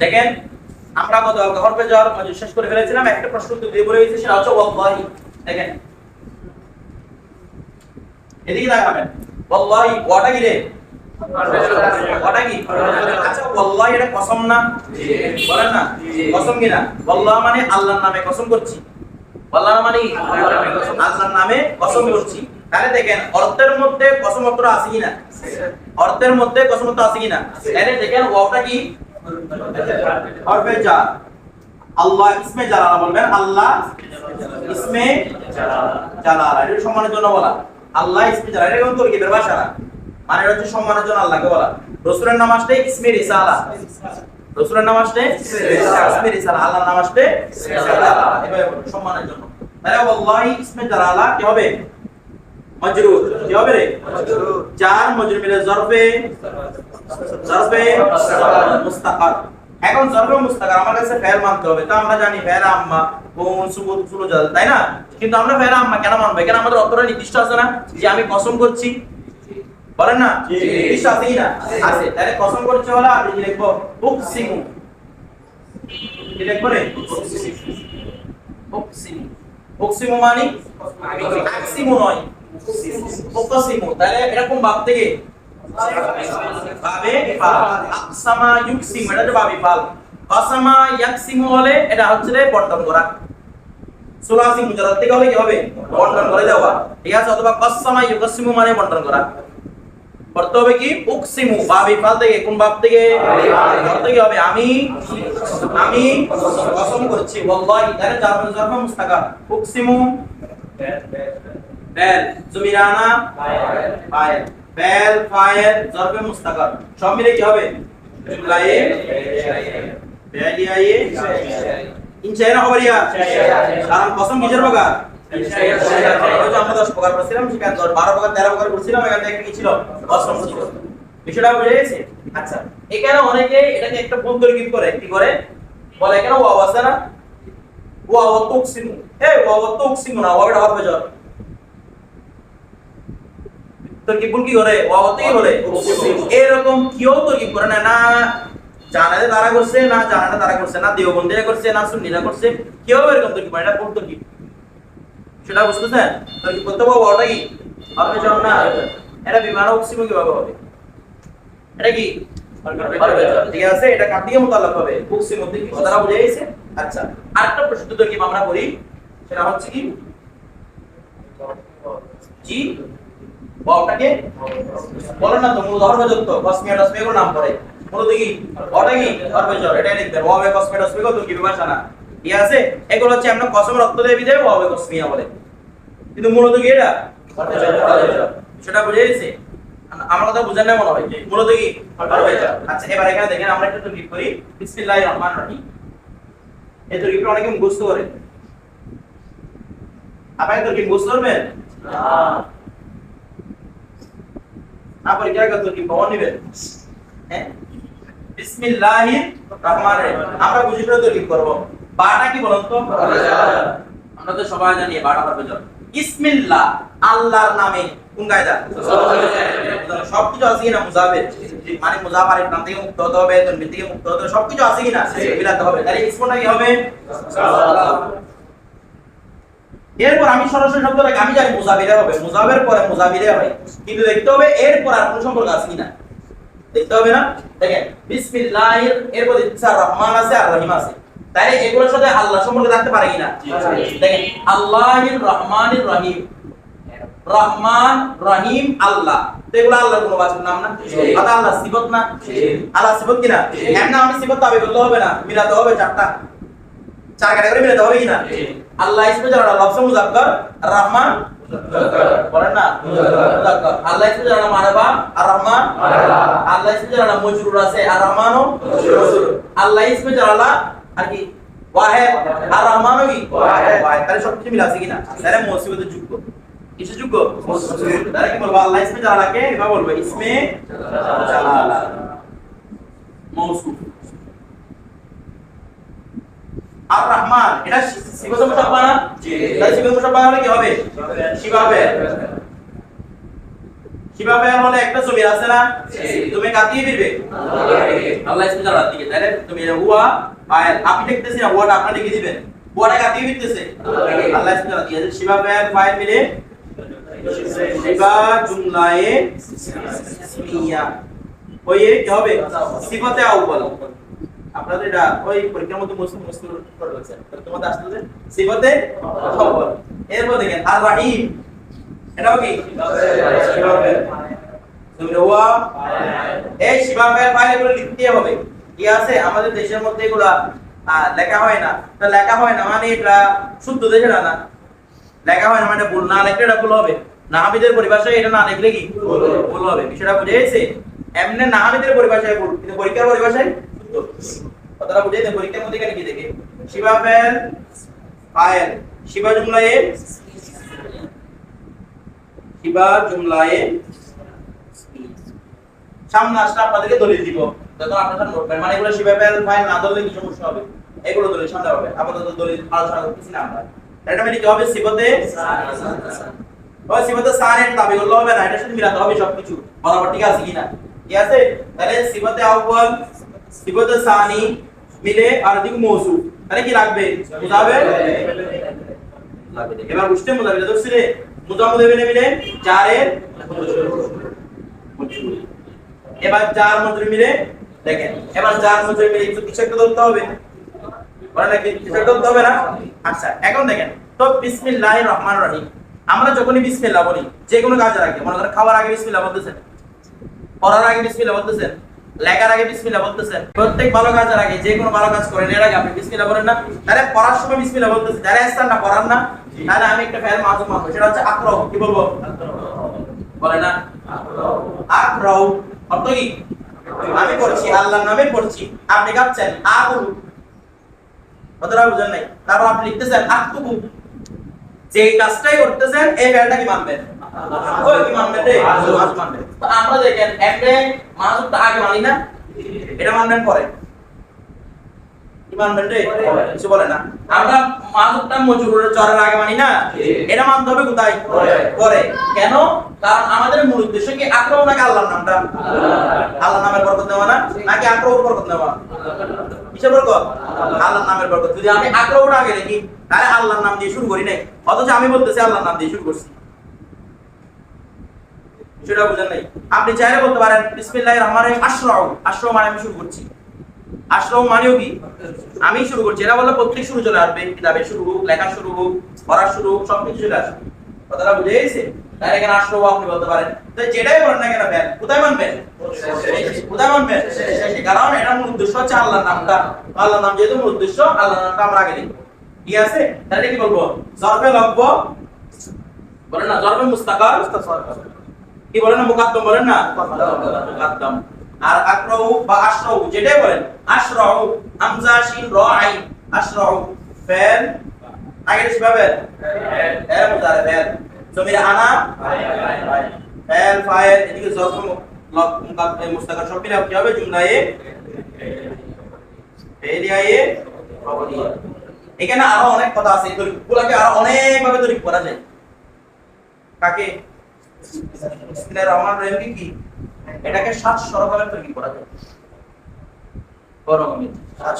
দেখেন, আমরা গত হরফে যাওয়ার শেষ করে ফেলেছিলাম, একটা প্রশ্ন উত্তর দিয়ে বলে সেটা হচ্ছে ওয়াল্লাহি দেখেন, এদিকে তাকাবেন। ওয়াল্লাহি ওয়াটা কি রে? কি? আচ্ছা এটা কসম না? বলেন না, কসম কি না? মানে আল্লাহর নামে কসম করছি। ওয়াল্লাহ মানে? আল্লাহর নামে কসম করছি। তাহলে দেখেন, অর্থের মধ্যে কসম অর্থ আছে কিনা? অর্থের মধ্যে কসম অর্থ আছে কিনা? তাহলে দেখেন, ওয়াটা কি? হরফে জার আল্লাহ ইসমে জালালা বলবেন আল্লাহ ইসমে জালালা। এটা সম্মানের জন্য বলা। আল্লাহ ইসমে জালালা এটা কোন তরকিবের ভাষা? না মানে হচ্ছে সম্মানের জন্য আল্লাহকে বলা। রাসূলের নাম আসলে ইসমে রিসালা। রাসূলের নাম আসলে ইসমে রিসালা। আল্লাহর নাম আসলে এভাবে সম্মানের জন্য। তাহলে ওয়াল্লাহি ইসমে জালালা কি হবে? মজরুর। কি হবে রে? জার মজরুর মিলে জরফে। জরফে মুস্তাকার। এখন জরফে মুস্তাকার আমার কাছে ফেল মানতে হবে। তো আমরা জানি ফেল আম্মা কোন সুবুত সুলজাল তাই না? কিন্তু আমরা ফেল আম্মা কেন মানবো? কেন আমাদের অতটা নির্দিষ্ট আছে না যে আমি কসম করছি? বলেন না? নির্দিষ্ট আছে না? আছে। তাহলে কসম করছে হলো আমি কি লিখব? উকসিমু। কি লিখব রে? উকসিমু। উকসিমু মানে? আকসিমু। নয়। উকসিমু। তাহলে এরকম ভাব থেকে বাবে ফাল। আকসামা ইউকসিম, এটা হচ্ছে বাবে ফাল। কাসামা ইয়াকসিমু হলে এটা হচ্ছে রে বন্টন করা। সুলাসি মুজাররদ থেকে হবে কি হবে? বন্টন করে দেওয়া। ঠিক আছে? অথবা কাসামা ইউকসিমু মানে বন্টন করা। করতে হবে কি? উকসিমু বাবে ফাল থেকে। কোন বাব থেকে? করতে কি হবে? আমি আমি কসম করছি। ওয়াল্লাহি, তাহলে জারফ জারফ মুস্তাকা উকসিমু বেল জুমিরানা ফাইল বেল ফাইল জরবে মুস্তাকার। সব মিলে কি হবে? ইনশাআল্লাহ খবরিয়া কারণ কসম যে আমরা দশ প্রকার করছিলাম বারো প্রকার তেরো প্রকার করছিলাম, এখানে একটা কি ছিল? কসম বিষয়টা বুঝে গেছে? আচ্ছা এখানে অনেকে এটাকে একটা তরকিব করে? কি করে? বলে এখানে ওয়াও আছে না? ওয়াও তুকসিমু। এ ওয়াও তুকসিমু না, ওয়াও এটা হবে তরকিব ভুল কি করে ওয়াওতেই করে এরকম কেউ তরকিব করে না না জানাতে তারা করছে, না জানাতে তারা করছে, না দেওবন্দিরা করছে, না সুন্নিরা করছে, কেউ এরকম তরকিব করে এটা ভুল তরকিব সেটা বুঝতেছেন? তরকিব করতে পারব ওটা কি হবে যখন না? এটা বিমান অক্সিমো কীভাবে হবে? এটা কি? ঠিক আছে, এটা কার দিকে মোতালাক হবে? দিকে কথাটা বুঝে গেছে? আচ্ছা আরেকটা প্রশ্ন তরকিব আমরা করি? সেটা হচ্ছে কি? জি? ওটাকে বলো না তো মূল ধর্ম যুক্ত কসমিয়াটাস নাম পড়ে মূলত কি? ওটা কি? ধর্মেশ্বর এটা লিখতে ওয়াবে কসমিয়াটাস মেগো তো কি ভাষা না? ঠিক আছে? এগুলো হচ্ছে আমরা কসমের অর্থ দেবী দেব ওয়াবে কসমিয়া বলে। কিন্তু মূলত কি এটা? সেটা বুঝে গেছে? আমার কথা বুঝেন না মনে হয়। মূলত কি? আচ্ছা এবার এখানে দেখেন, আমরা একটু তরকিব করি। বিসমিল্লাহির রহমানির রহিম। এই তরকিবটা অনেকে মুখস্থ করে। আপনাকে তরকিব মুখস্থ করবেন? না। না পরীক্ষা করতে কি পাওয়া নিবেন হ্যাঁ। বিসমিল্লাহির রহমানির রহিম। আমরা বুঝি করে তৈরি করব। বাটা কি বলুন তো? আমরা তো সবাই জানি বাটা হবে জল ইসমিল্লাহ আল্লাহর নামে কোন কায়দা সবকিছু আছে কিনা মুজাফের? মানে মুজাফারের নাম থেকে মুক্ত হতে হবে, তনবির থেকে মুক্ত হতে হবে, সবকিছু আছে কিনা? মিলাতে হবে। তাহলে ইসমটা কি হবে? এরপর আমি সরাসরি শব্দ লাগে আমি জানি মুজাবিরে হবে মুজাবের পরে মুজাবিরে হয় কিন্তু দেখতে হবে এরপর আর কোন সম্পর্ক আছে কিনা। দেখতে হবে না? দেখেন বিসমিল্লাহির এরপর ইচ্ছা রহমান আছে আর রহিম আছে। তাই এগুলোর সাথে আল্লাহ সম্পর্ক থাকতে পারে কিনা? দেখেন আল্লাহির রহমানির রহিম। রহমান রহিম আল্লাহ। এগুলো আল্লাহর কোনো বাচক নাম না? আল্লাহ সিবত না? আল্লাহ সিবত কিনা? এমন আমি সিবত করতে হবে না মিলাতে হবে চারটা। চার ক্যাটাগরি মিলাতে হবে কিনা? আল্লাহ ইসমে যারা লফজ মুজাক্কার রহমান বলেন না? মুজাক্কার। আল্লাহ ইসমে যারা মারবা আর রহমান আল্লাহ ইসমে যারা মজরুর আছে আর রহমানও আল্লাহ ইসমে যারা আর কি? ওয়াহেদ। আর রহমানও কি? ওয়াহেদ। তাহলে সব কিছু মিল আছে কিনা? তাহলে মুসিবতের যোগ্য কিসের যোগ্য তাহলে কি বলব? আল্লাহ ইসমে জালালাকে এভাবে বলব? ইসমে জালালা। মৌসুফ আর রহমান এটা সিফাত মুশাব্বাহ না তাহলে সিফাত মুশাব্বাহ হলে কি হবে? শিবাবে। শিবা ফায়ার হলে একটা জমি আছে না? তুমি কাটিয়ে দিবে। আল্লাহ ইসমি জানার দিকে। তাহলে তুমি হুয়া ফায়ার আপনি দেখতেছি না হুয়াটা আপনি লিখে দিবেন। হুয়াটা কাটিয়ে দিতেছে। আল্লাহ। ইসমি জানার দিকে। শিবা ফায়ার ফায়ার মিলে শিবা জুমলায়ে ইসমিয়া ওই কি হবে? সিফাতে আউয়াল। আপনাদের এটা ওই পরীক্ষার মধ্যে মুসলিম মুসলিম করে তোমাদের সিফাতে আউয়াল এরপর দেখেন আর রাহিম কি? এই লিখতে হবে। কি আছে? আমাদের দেশের মধ্যে এগুলা লেখা হয় না। তা লেখা হয় না মানে এটা শুদ্ধ দেশের না। লেখা হয় না মানে ভুল না লেখলে এটা ভুল হবে। নাহাবিদের পরিভাষায় এটা না লিখলে কি? ভুল হবে। বিষয়টা বুঝে গেছে? এমনি নাহাবিদের পরিভাষায় ভুল, কিন্তু পরীক্ষার পরিভাষায় কথাটা বুঝে গেছে পরীক্ষার মধ্যে কি দেখে? শিবা ফাইল ফাইল শিবা জুমলায়ে শিবা জুমলায়ে সামনে আসলে আপনাদেরকে দলিল দিব। যখন আপনারা নোটবেন মানে এগুলো শিবা ফাইল ফাইল না ধরলে কি সমস্যা হবে? এগুলো দলিল সামনে হবে। আপাতত দলিল আলোচনা করতেছি না আমরা। এটা মানে কি হবে সিবতে সিবতে সানের দাবি হবে না। এটা শুধু মিলাতে হবে সবকিছু। বরাবর ঠিক আছে কিনা? ঠিক আছে? তাহলে সিবতে আউয়াল সানি মিলে তাহলে কি লাগবে বুঝাবে এবার এবেনে মিলে এবার চার মিলে দেখেন এবার চার মিলে একটু কিছু একটা ধরতে হবে বলে নাকি কিছু একটা ধরতে হবে না আচ্ছা এখন দেখেন তো বিসমিল্লাহির রহমানির রহিম আমরা যখনই বিসমিল্লাহ বলি যে কোনো কাজের আগে মনে করেন খাওয়ার আগে বিসমিল্লাহ বলতেছেন পড়ার আগে বিসমিল্লাহ বলতেছেন লেখার আগে বিসমিল্লাহ বলতেছেন। প্রত্যেক ভালো কাজের আগে, যে কোনো ভালো কাজ করেন, এর আগে আপনি বিসমিল্লাহ বলেন না। তাহলে পড়ার সময় বিসমিল্লাহ বলতেছেন যারা ইসলাম না পড়ার না, তাহলে আমি একটা ফের মাঝে মানবো সেটা হচ্ছে আক্রহ কি বলব? বলে না? আক্রহ অর্থ কি? আমি পড়ছি, আল্লাহর নামে পড়ছি। আপনি গাচ্ছেন আকুল। কথাটা বুঝেন নাই? তারপর আপনি লিখতেছেন আকুবু যে কাজটাই করতেছেন, এই ফেরটা কি মানবেন? ওই কি মানবেন রে? মাছ মানবেন। তো আমরা দেখেন একটা মাছটা আগে মানি না এটা মানবেন পরে। কি মানবেন রে? কিছু বলে না। আমরা মাছটা মজুরের চরের আগে মানি না এটা মানতে হবে কোথায়? পরে। কেন? কারণ আমাদের মূল উদ্দেশ্য কি আক্রমণ নাকি আল্লাহর নামটা? আল্লাহর নামের বরকত নেওয়া না? নাকি আক্রমণ বরকত নেওয়া? কিসের বরকত? আল্লাহর নামের বরকত। যদি আমি আক্রমণ আগে দেখি তাহলে আল্লাহর নাম দিয়ে শুরু করি নাই। অথচ আমি বলতেছি আল্লাহর নাম দিয়ে শুরু করছি। সেটা বুঝেন নাই। আপনি চাইলে বলতে পারেন, বিসমিল্লাহির রহমানির রহিম, আশরাউ। আশরাউ মানে আমি শুরু করছি। আশরাউ মানেও কি? আমি শুরু করছি। এটা বললে প্রত্যেক শুরু চলে আসবে, কিতাবের শুরু হোক লেখা শুরু হোক পড়া শুরু হোক, সবকিছু চলে আসবে। কথাটা বুঝে গেছে? তাহলে এখানে আশরাউ আপনি বলতে পারেন। তো যেটাই বলেন না কেন ব্যান কোথায় মানবেন? কোথায় মানবেন? কারণ এটা মূল উদ্দেশ্য হচ্ছে আল্লাহর নামটা। আল্লাহর নাম যেহেতু মূল উদ্দেশ্য, আল্লাহর নামটা আমরা আগে লিখব ঠিক আছে? তাহলে কি বলব? জরফে লব্ব। বলেন না জরফে মুস্তাকার। কি বলেন মুকাদ্দম বলেন না? মুকাদ্দম। আর আকরাউ বা আশরাউ, যেটাই বলেন। আশরাউ, হামজা, শিন, র, আইন। আশরাউ, ফেল। আগে কীভাবে এর মুদারে ফেল। জমির আনা। ফেল ফাইল এদিকে জরফ লক, মুকাদ্দম মুস্তাকার সব মিলে কি হবে? জুমলায়ে ফেলিয়ায়ে কবলিয়া এখানে আরও অনেক কথা আছে এগুলোকে আরও অনেক ভাবে তৈরি করা যায়। কাকে? কি এটাকে সাত তৈরি করা যায়? সাত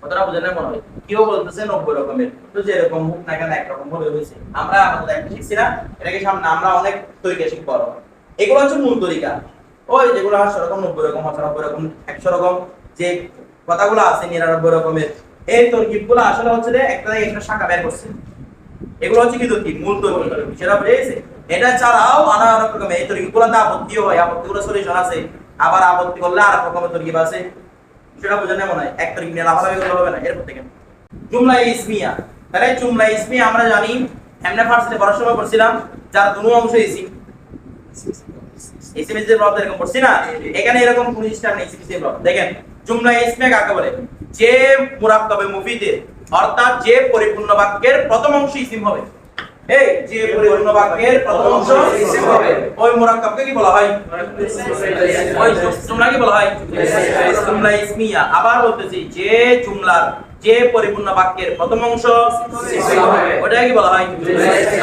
কথাটা বুঝে মনে হয়। কেউ বলতেছে নব্বই রকমের। তো যেরকম হোক না কেন একরকম হয়েছে। আমরা আমাদের একটা শিখছি না। এটাকে সামনে আমরা অনেক তরিকা এগুলো হচ্ছে মূল তরিকা। ওই যেগুলো আটশো রকম, নব্বই রকম রকম, একশো রকম, যে কথাগুলো আছে নিরানব্বই রকমের। এই তরকিবগুলো আসলে হচ্ছে একটা একটা শাখা বের করছে। এগুলো হচ্ছে কি তরকিব মূল তরকিব সেটা বুঝে গেছে এটা ছাড়াও নানা রকম এই হয় আপত্তিগুলো সলিউশন আছে। আবার আপত্তি করলে আর রকমের আছে। সেটা বুঝে নেব না এক নিয়ে হবে না। এরপর থেকে। জুমলা ইসমিয়া। তাহলে জুমলা ইসমিয়া আমরা জানি, এমনি যার দুনো অংশ রব এরকম পড়ছি না। এখানে এরকম কোন নেই দেখেন, জুমলা ইসমিয়া কাকে বলে? যে মুরাক্কাবে মুফিদের অর্থাৎ যে পরিপূর্ণ বাক্যের প্রথম অংশ ইসিম হবে। এই যে পরিপূর্ণ বাক্যের প্রথম অংশ ইসিম হবে। ওই মুরাক্কাবকে কি বলা হয়? ওই জুমলা কি বলা হয়? জুমলা ইসমিয়া। আবার বলতেছি যে জুমলার যে পরিপূর্ণ বাক্যের প্রথম অংশ ওটাকে কি বলা হয়?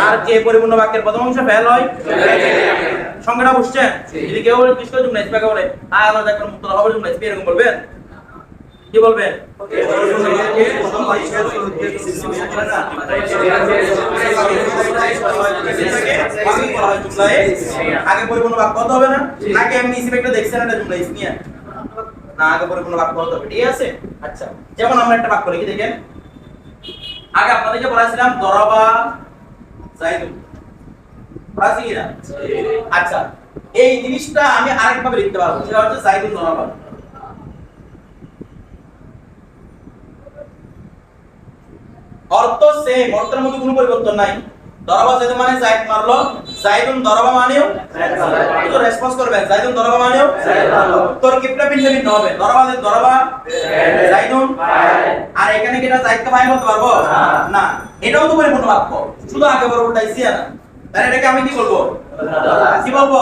আর যে পরিপূর্ণ বাক্যের প্রথম অংশ ফেল হয়? সংখ্যাটা বুঝছেন? যদি কেউ বলে কৃষ্ণ জুমলা ইসমাকে বলে আয় আল্লাহ দেখুন মুক্ত হবে জুমলা ইসমি এরকম বলবেন? কি বলবেন? আগে পরিপূর্ণ বাক্য হতে হবে না? এমনি ইসিম একটা দেখছেন এটা জুমলা ইসমিয়া না, আগে পরিপূর্ণ বাক্য হতে হবে ঠিক আছে? আচ্ছা যেমন আমরা একটা বাক্য লিখি, দেখেন। আগে আপনাদেরকে বলেছিলাম, দরাবা জাইদুন পড়াছি কিনা? আচ্ছা এই জিনিসটা আমি আরেকভাবে লিখতে পারব, সেটা হচ্ছে জাইদুন দরাবা। অর্থ সেম অর্থের মধ্যে কোনো পরিবর্তন নাই। দরবা মানে জাইদ মারলো জাইদুন দরবা মানেও তো রেসপন্স করবে জাইদুন দরবা মানেও ভিন্ন ভিন্ন হবে। দরাবা দরবা জাইদুন আর এখানে কি এটা জাইদকে ভাই বলতে পারব? না। এটাও তো পরিপূর্ণ বাক্য। শুধু আগে বড় উল্টাইছি না তাহলে এটাকে আমি কি বলব কি বলব?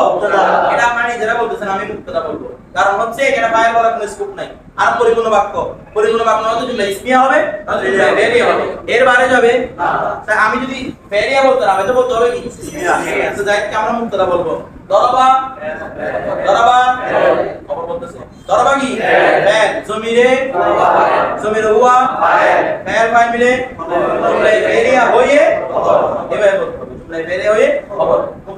এটা আপনারা নিজেরা বলতেছেন আমি মুক্তদা বলব। কারণ হচ্ছে এখানে ফাইল বলার কোনো স্কোপ নাই। আর পরিপূর্ণ বাক্য পরিপূর্ণ বাক্য হয়তো জুমলা ইসমিয়া হবে নয়তো জুমলা হবে। এর বাইরে যাবে। তা আমি যদি ফেরিয়া বলতে না তো বলতে হবে কি? তো যাইকে আমরা মুক্তদা বলব। দরবা? দরবা? খবর বলতেছে। দরবা কি? ফেল জমিরে? জমিরে হুয়া ফেল ফাইল মিলে? জুমলা ফেরিয়া হয়ে এভাবে বলতে হবে জুমলা ফেরিয়া হয়ে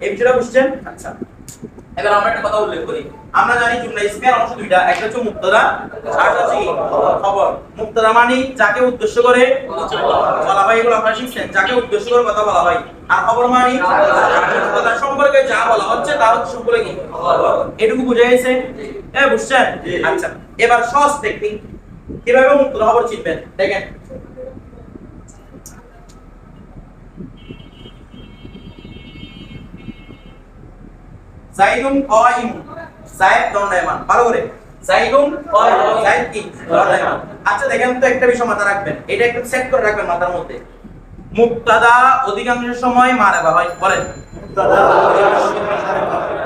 এই বিষয়টা বুঝছেন আচ্ছা। এবার আমরা একটা কথা উল্লেখ করি। আমরা জানি জুমলা ইসমিয়ার অংশ দুইটা একটা হচ্ছে মুক্তদা আর হচ্ছে কি? খবর। মুক্তদা মানে যাকে উদ্দেশ্য করে বলা হয় এগুলো আপনারা শিখছেন যাকে উদ্দেশ্য করে কথা বলা হয়। আর খবর মানে? মুক্তদা সম্পর্কে যা বলা হচ্ছে তার হচ্ছে সম্পর্কে কি? এটুকু বুঝা গেছে? হ্যাঁ বুঝছেন? আচ্ছা এবার সহজ টেকনিক কীভাবে মুক্তদা খবর চিনবেন? দেখেন জাইদুন কাইম। জায়েদ দণ্ডায়মান। ভালো করে। জাইদুন কাইম। জায়েদ কি? দণ্ডায়মান। আচ্ছা দেখেন তো একটা বিষয় মাথা রাখবেন। এটা একটু সেট করে রাখবেন মাথার মধ্যে। মুক্তাদা অধিকাংশ সময় মারা হয় বলেন।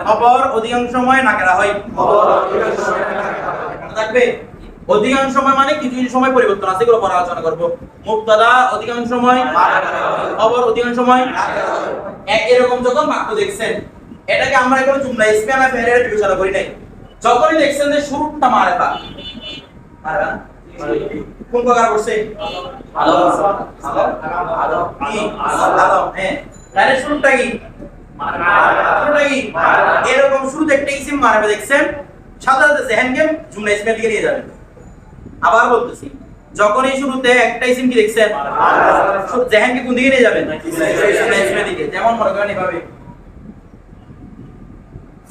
খবর অধিকাংশ সময় নাকেরা হয় মনে থাকবে? অধিকাংশ সময় মানে কিছু কিছু সময় পরিবর্তন আছে, এগুলো পরে আলোচনা করব। মুক্তাদা অধিকাংশ সময় খবর অধিকাংশ সময় এরকম যখন বাক্য দেখছেন এটাকে আমরা এখন জুমলা ইসমিয়ানা ফেরের বিবেচনা করি নাই। যখনই দেখছেন যে শুরুটা মারেফা মারেফা? কোন প্রকার করছে? কি? হ্যাঁ। তাহলে শুরুটা কি? শুরুটা কি? এরকম শুরুতে একটা ইসিম মারবে দেখছেন? সাথে সাথে জেহেনকে জুমলা ইসমিয়া দিকে নিয়ে যাবেন আবার বলতেছি যখনই শুরুতে একটা ইসিম কি দেখছেন? জেহেনকে কোন দিকে নিয়ে যাবেন? জুমলা ইসমিয়া দিকে। যেমন মনে করেন এভাবে।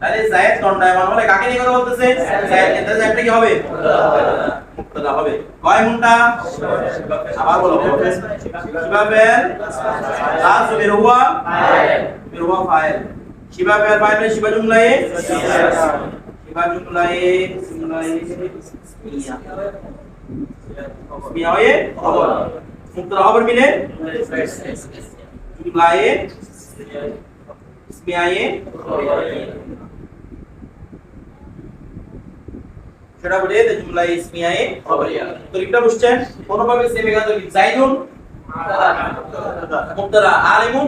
তাহলে জায়েদ দণ্ডায়মান হলে কাকে নিয়ে কথা বলতেছে? জায়েদ। এটা জায়েদটা কি হবে? মুক্তদা হবে। কয় মুন্টা আবার বলো শিবা ফেল লাস বের হুয়া বের হুয়া ফাইল শিবা ফেল ফাইল মানে শিবা জুমলায়ে? শিবা জুমলায়ে জুমলায়ে। মিয়া মিয়া হয়ে খবর। মুক্তদা খবর মিলে? জুমলায়ে। মিয়ায়ে সেটা বলে যে জুমলা ইসমিয়ায়ে খবরিয়া তরিকটা বুঝছেন কোনভাবে সেম এখানে তরিক জাইদুন মুবতাদা আলিমুন।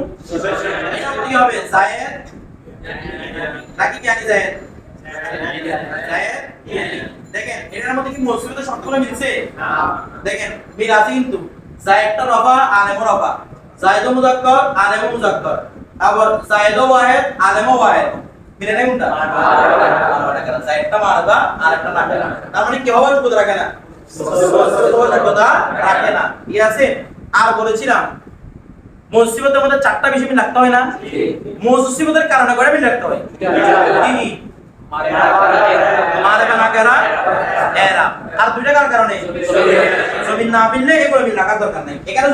কি হবে? জায়েদ? নাকি জায়েদ? দেখেন, এটার মধ্যে কি মৌসুমী তো শব্দগুলো মিলছে? দেখেন, মিল আছে কিন্তু। জায়েদটা রফা, আলেমও রফা। জায়েদ মুজাক্কর, আলেমও মুজাক্কর। আবার জায়েদ ওয়াহেদ, আলেমও ওয়াহেদ। মিলে কোনটা না তার মানে করে মিল রাখার দরকার নাই এখানে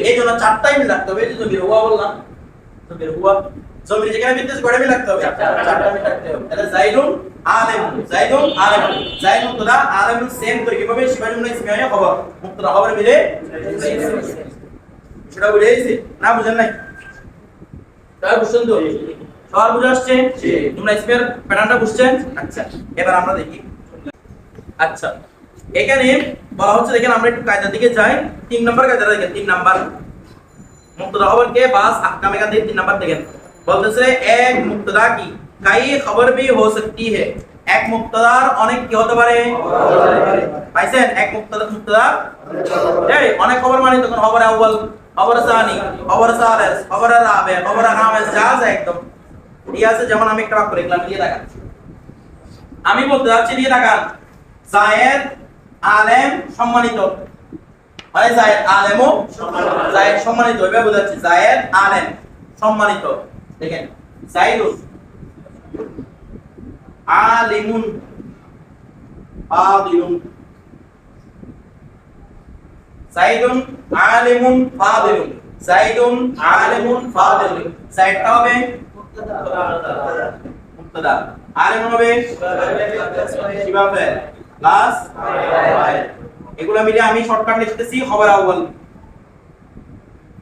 এই জন্য চারটাই মিল রাখতে হবে বললাম জমির যেখানে বিদ্যুৎ গড়ে রাখতে হবে চারটা মিল রাখতে হবে। তাহলে জাইদুন আলেম জাইদুন আলেম। জাইদুন তোরা আলেম সেম করে কীভাবে শিবাজী মুন্না ইসমাইয়া খবর মুক্তরা খবর মিলে সেটা বুঝে গেছি না বুঝেন নাই? তাই বুঝছেন তো? সবার বুঝে আসছে? তোমরা স্পেয়ার প্যাটার্নটা বুঝছেন? আচ্ছা এবার আমরা দেখি। আচ্ছা এখানে বলা হচ্ছে দেখেন আমরা একটু কায়দার দিকে যাই। তিন নাম্বার কায়দাটা দেখেন তিন নাম্বার। মুক্তদা খবর কে বাস আহকাম এখান থেকে তিন নাম্বার দেখেন। বলতেছে, এক কি? খবর হে এক অনেক কি হতে পারে? অনেক খবর মানে যেমন আমি আমি বলতে যাচ্ছি, নিয়ে দেখান জায়েদ আলেম সম্মানিত। মানে জায়েদ আলেমও জায়েদ সম্মানিত এভাবে বোঝাচ্ছি, জায়েদ আলেম সম্মানিত। দেখেন জাইদুন আলিমুন, ফাদিলুন। জাইদুন আলিমুন, ফাদিলুন। জাইদুন আলিমুন, ফাদিলুন। জাইদটা হবে মুক্তাদা আলিম হবে কীভাবে? প্লাস এগুলো মিলে আমি শর্টকাট লিখতেছি, খবর আউয়াল।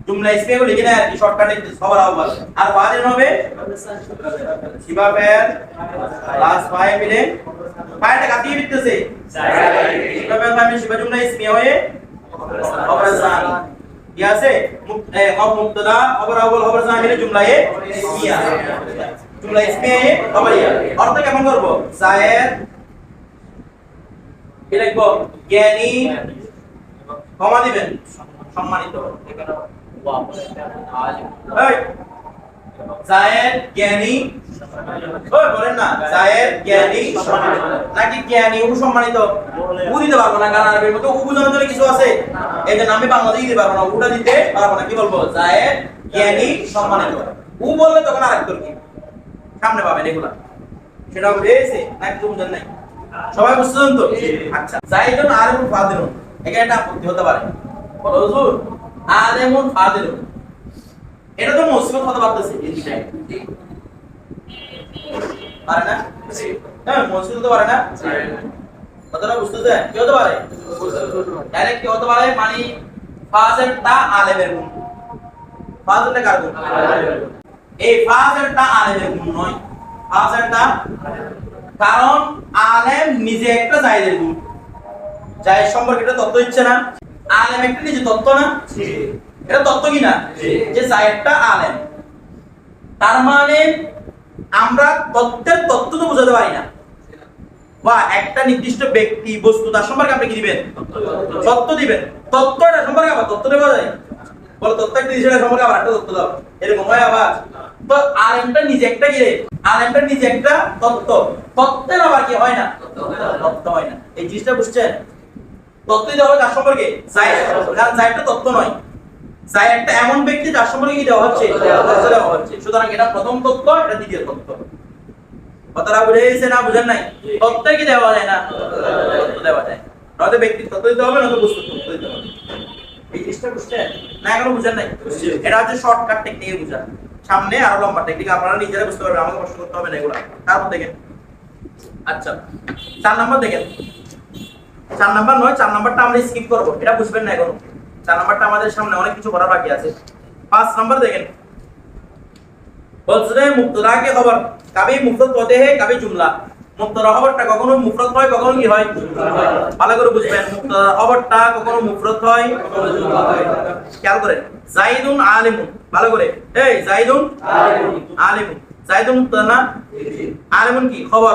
জুমলা ইসমে লিখে না আর কি শর্টকাট খবর আউয়াল আর ফাদিল হবে? কীভাবে প্লাস ফাই মিলে ফাইটা কাটিয়ে দিতেছে কীভাবে আমি শিবা জুমলা ইসমে হয়ে খবর সানি ঠিক আছে? মুক- মুক্তদা খবর আউয়াল খবর সানি মিলে জুমলায়ে ইসমিয়া জুমলা ইসমিয়া খবরিয়া অর্থ কেমন করব? জায়েদ কি লিখব? জ্ঞানী। ক্ষমা দিবেন। সম্মানিত। জায়েদ জ্ঞানী। বলেন না জায়েদ জ্ঞানী। নাকি জ্ঞানী ও সম্মানিত। উ দিতে পারব না কারণ আরবির মধ্যে উ বোঝানোর জন্য কিছু আছে। এই জন্য আমি বাংলাতে দিতে পারব না উটা দিতে পারব না কি বলব? জায়েদ জ্ঞানী সম্মানিত। উ বললে তখন আরেক তরকি সামনে পাবেন এগুলা। সেটা বুঝেছে নাকি তো বুঝেন নাই? সবাই বুঝছেন তো? আচ্ছা জাইদুন আলিমুন ফাদিলুন এখানে একটা আপত্তি হতে পারে। বলো হুজুর। আলিমুন ফাদিলুন এটা তো মুসিবত পারতেছে এই দুইটাই পারে না? হ্যাঁ মুসিবত হতে পারে না? কথাটা বুঝতেছে? কি হতে পারে? ডাইরেক্ট কি হতে পারে? মানে ফাজেলটা আলেমের গুণ। ফাজেলটা কার গুণ? এই ফাজেলটা আলেমের গুণ নয়। ফাজেলটা কারণ আলেম নিজে একটা জায়েদের গুণ। জায়েদ সম্পর্কে তত্ত্ব দিচ্ছে না। আলেম একটা নিজে তত্ত্ব না? এটা তত্ত্ব কি না যে জায়েদটা আলেম। তার মানে আমরা তত্ত্বের তত্ত্ব তো বোঝাতে পারি না। বা একটা নির্দিষ্ট ব্যক্তি বস্তু তার সম্পর্কে আপনি কি দিবেন? তত্ত্ব দিবেন। তত্ত্বটা সম্পর্কে আবার তত্ত্ব দেওয়া যায়। বলো তত্ত্ব একটা জিনিসের সম্পর্কে আবার একটা তত্ত্ব দাও। এরকম হয় আবার। তো আলেমটা নিজে একটা কি আলেমটা নিজে একটা তত্ত্ব। তত্ত্বের আবার কি হয় না? তত্ত্ব হয় না। এই জিনিসটা বুঝছেন? তত্ত্ব দিতে হবে তার সম্পর্কে? জায়েদ। কারণ জায়েদটা তত্ত্ব নয়। জায়েদটা এমন ব্যক্তি যার সম্পর্কে কি দেওয়া হচ্ছে? দেওয়া হচ্ছে। সুতরাং এটা প্রথম তত্ত্ব এটা দ্বিতীয় তত্ত্ব। কথাটা বুঝে গেছে না বুঝেন নাই? তত্ত্বে কি দেওয়া যায় না? তত্ত্ব দেওয়া যায়। নয়তো ব্যক্তি তত্ত্ব দিতে হবে নয়তো বস্তু তত্ত্ব দিতে হবে। এই জিনিসটা বুঝছেন? না এখনও বুঝেন নাই? এটা হচ্ছে শর্টকাট টেকনিকে বুঝা। সামনে আরও লম্বা টেকনিক আপনারা নিজেরা বুঝতে পারবেন আমাকে কষ্ট করতে হবে না এগুলা। তারপর দেখেন। আচ্ছা চার নাম্বার দেখেন। চার নাম্বার নয়, চার নাম্বারটা আমরা স্কিপ করব। এটা বুঝবেন না এখনও। চার নাম্বারটা আমাদের সামনে অনেক কিছু করার বাকি আছে। পাঁচ নাম্বার দেখেন। বলছে মুক্তদা কে খবর। কবি মুফরদ হতে হে, কবি জুমলা। মুক্তদা খবরটা কখনো মুফরদ হয়, কখনো কি হয়? ভালো করে বুঝবেন। কখনো মুফরদ হয়, কখনো জুমলা হয়। খেয়াল ভালো করে। এই কি? খবর।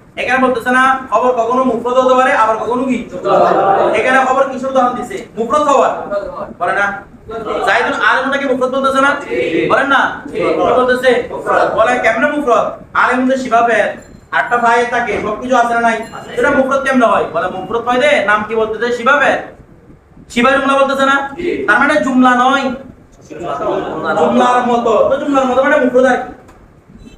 এখানে বলতেছে না, খবর কখনো হতে পারে, আবার কখনো কি? এখানে খবর কিসের উদাহরণ দিছে? বলে না? সবকিছু নাই? এটা হয়? বলে হয় দে, নাম কি বলতেছে? শিবা ফের। শিবা জুমলা বলতেছে না? তার মানে জুমলা নয়। জুমলার মতো। তো জুমলার মতো মানে মুফরদ আর কি।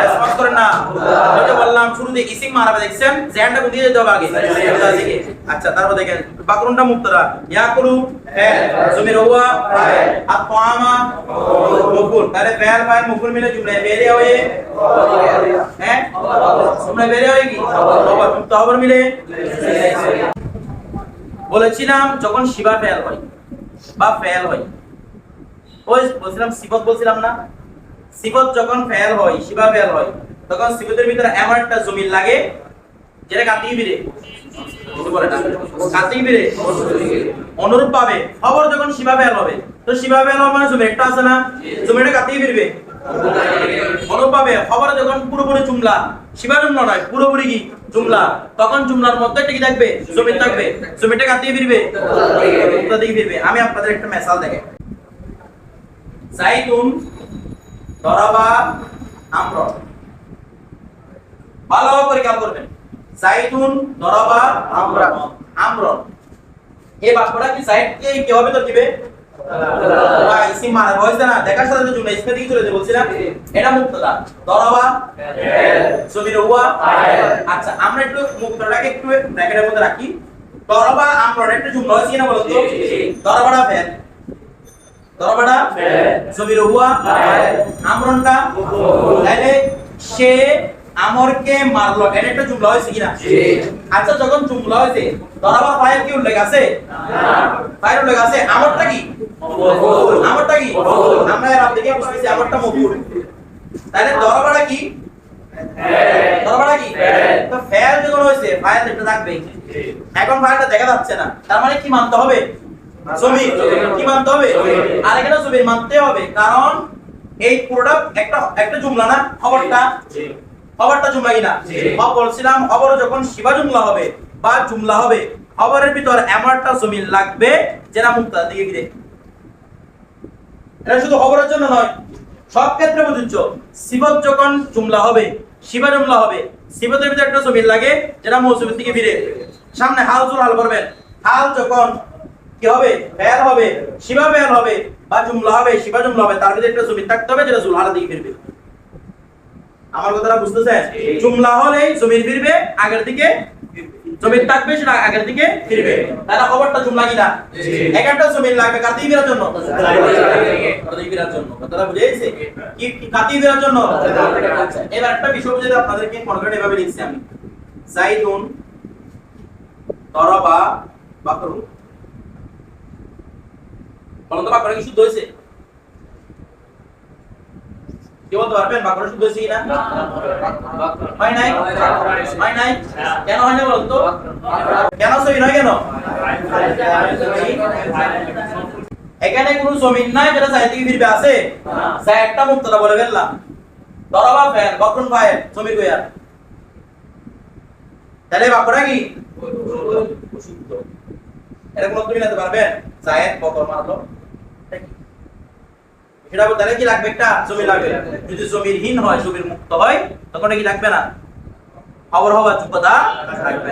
রেসপন্স করেন না। ওই যে বললাম শুরুতে ইসিম মারাবে দেখছেন? যেতে হবে আগে। আচ্ছা তারপর দেখেন বাকরুনটা মুক্তরা। ইয়াকুলু জমির হুয়া আর মফুল তাহলে ফেল ফাইল মিলে হয়ে হ্যাঁ? বেরে হয়ে কি? খবর মুক্ত খবর মিলে। বলেছিলাম যখন শিবা ফেল হয় বা ফেল হয়। ওই বলছিলাম সিবত বলছিলাম না? সিবত যখন ফেল হয়, শিবা ফেল হয়, তখন সিবতের ভিতরে এমন একটা লাগে, যেটা কাটিয়ে বিরে অনুরূপ পাবে খবর যখন ফেল হবে, তো ফেল মানে জমি একটা আছে না? জমিটা পাবে খবর যখন পুরোপুরি জুমলা জুমলা নয়, পুরোপুরি কি? জুমলা। তখন জুমলার মধ্যে একটা কি থাকবে জমি থাকবে। জমিটা কাটিয়ে ফিরবে ফিরবে আমি আপনাদের একটা মেসাল দেখে জাইতুন দরাবা আমর। ভালো করে খেয়াল করবেন। জাইতুন দরাবা আমর। আমর। এই বাক্যটা কি সাইড কীভাবে তরকিবে ভাই ইসিম মানে হইছে না? দেখার সাথে সাথে জুমলা ইসমে দিকে চলে যেতে বলছিলাম। এটা মুক্তদা দরাবা জমির হুয়া আচ্ছা আমরা একটু মুক্তটাকে একটু ব্র্যাকেটের মধ্যে রাখি। দরাবা আমর একটা জুমলা হইছে না বলতো? দরাবাটা ফেল। দরবাটা জমির হুয়া আমরনটা তাহলে সে আমরকে মারলো। এটা একটা জুমলা হয়েছে কিনা? আচ্ছা যখন জুমলা হয়েছে ফাইল কি উল্লেখ আছে? ফাইল উল্লেখ আছে। আমরটা কি? আমরটা কি? আমরা এর আপদিকে আমরটা তাহলে কি? দরবাটা কি? তো ফাইল যখন হয়েছে ফাইল একটা থাকবে এখন ফাইলটা দেখা যাচ্ছে না। তার মানে কি মানতে হবে? জমির কি মানতে হবে? আর এখানে জমির মানতে হবে কারণ এই পুরোটা একটা একটা জুমলা না? খবরটা? খবরটা জুমলা কিনা? খবর বলছিলাম খবর যখন শিবা জুমলা হবে বা জুমলা হবে খবরের ভিতর এমন একটা জমির লাগবে যেটা মুক্তা দিকে গিয়ে এটা শুধু খবরের জন্য নয় সব ক্ষেত্রে প্রযোজ্য। সিবত যখন জুমলা হবে শিবা জুমলা হবে সিবতের ভিতরে একটা জমির লাগে যেটা মৌসুমের দিকে ফিরে সামনে হাল জুল হাল করবেন। হাল যখন কি হবে? ফেল হবে। শিবা ফেল হবে। বা জুমলা হবে শিবা জুমলা হবে। তার ভিতরে একটা থাকতে হবে যেটা জুলহালা দিকে ফিরবে। আমার কথাটা বুঝতেছেন? জুমলা হলেই জমির ফিরবে আগের দিকে জমির থাকবে সেটা আগের দিকে ফিরবে। তাহলে খবরটা জুমলা কিনা? একটা জমির লাগবে কাতি ফেরার জন্য। কাতি ফেরার জন্য। কথাটা বুঝে গেছে? কি কি কাতি ফেরার জন্য? এবার একটা বিষয় বুঝে আপনাদেরকে করেন এভাবে লিখছি আমি। জাইদুন তরবা বাকরু বলুন তো বাক্যটা কি শুদ্ধ হয়েছে কি বলতে পারবেন বাক্যটা শুদ্ধ হয়েছে কিনা হয় নাই হয় নাই কেন হয় না বলুন তো কেন সহি নয় কেন এখানে কোনো জমিন নাই যেটা থেকে ফিরবে আছে সাইডটা মুক্তটা বলে ফেললাম দরবা ফ্যান বকরুন ফাইল জমির কইয়া তাহলে বাক্যটা কি শুদ্ধ এরকম তুমি নিতে পারবেন জায়েদ বকর মারলো বলতে কি লাগবে একটা? জমি লাগবে। যদি জমির হীন হয়, জমির মুক্ত হয়, তখন কি লাগবে না?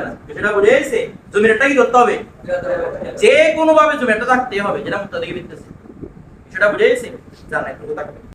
না। সেটা জমির একটা কি করতে হবে? যে কোনো ভাবে জমি একটা থাকতে হবে, যেটা মুক্ত সেটা বুঝে গেছে? জানা একটু থাকবে।